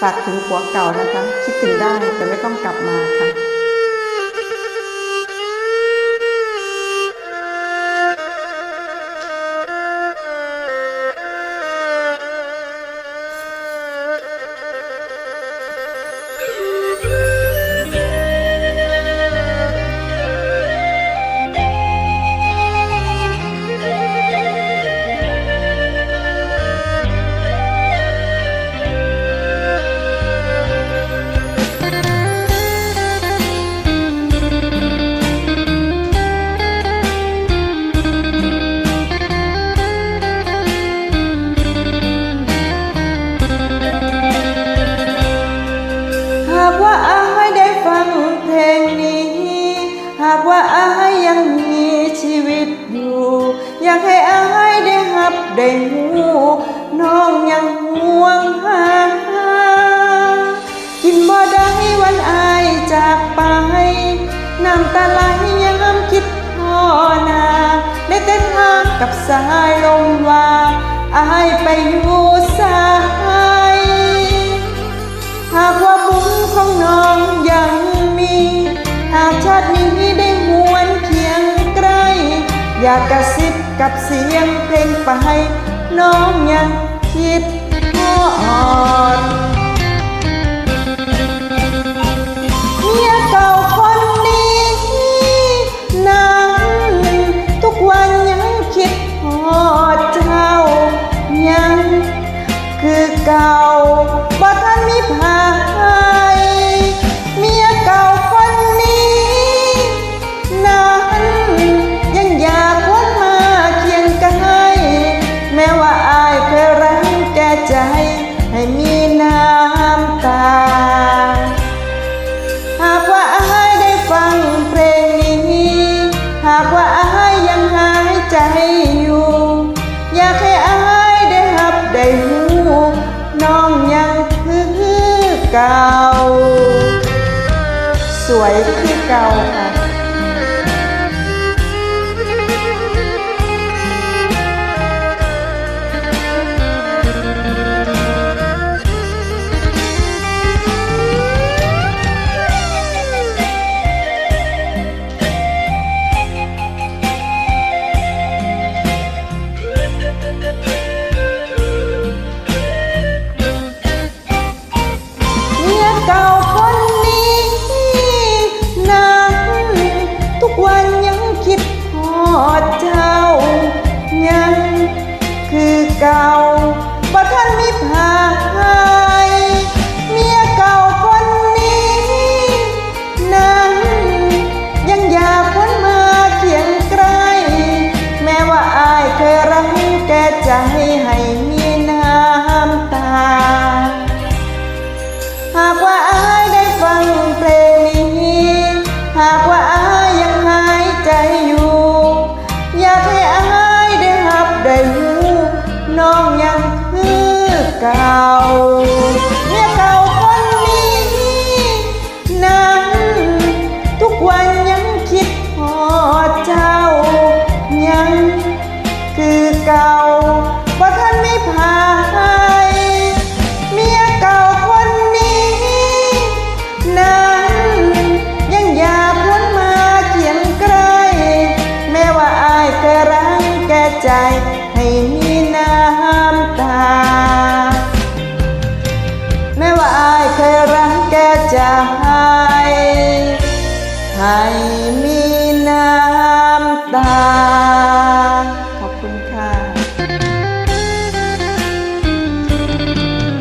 ฝากถึงผัวเก่านะคะ คิดถึงได้แต่ไม่ต้องกลับมาค่ะ อยากให้อายได้หับได้หูน้องยังห่วงหากินบ่ได้วันอายจากไปน้ำตาไหลยามคิดพ่อนาได้แต่ทางกับสายลมว่าอายไปอยู่สายหากว่าบุญของน้องยังมี หากชาตินี้ได้หวนเคียงใกล้ อยากกระซิบ กับเสียงเพลงไปน้องยังคิดทอดากว่าอายยังหายใจอยู่ อยากให้อายได้หับได้หูน้องยังคือเก่า สวยคือเก่าค่ะ เก่าบ่ท่านมีภายเมียเก่าคนนี้ นั้นยังอยากพ้นมาเคียงใกล้ แม้ว่าอายเคยรังแกใจให้ น้องยังคือเก่าเมียเก่าคนนี้นั้น ทุกวันยังคิดหอดเจ้า ยังคือเก่าบ่ท่านไม่พายเมียเก่าคนนี้นั้น ยังอยากพ้นมาเคียงใกล้ แม้ว่าอายเคยรังแก่ใจให้มี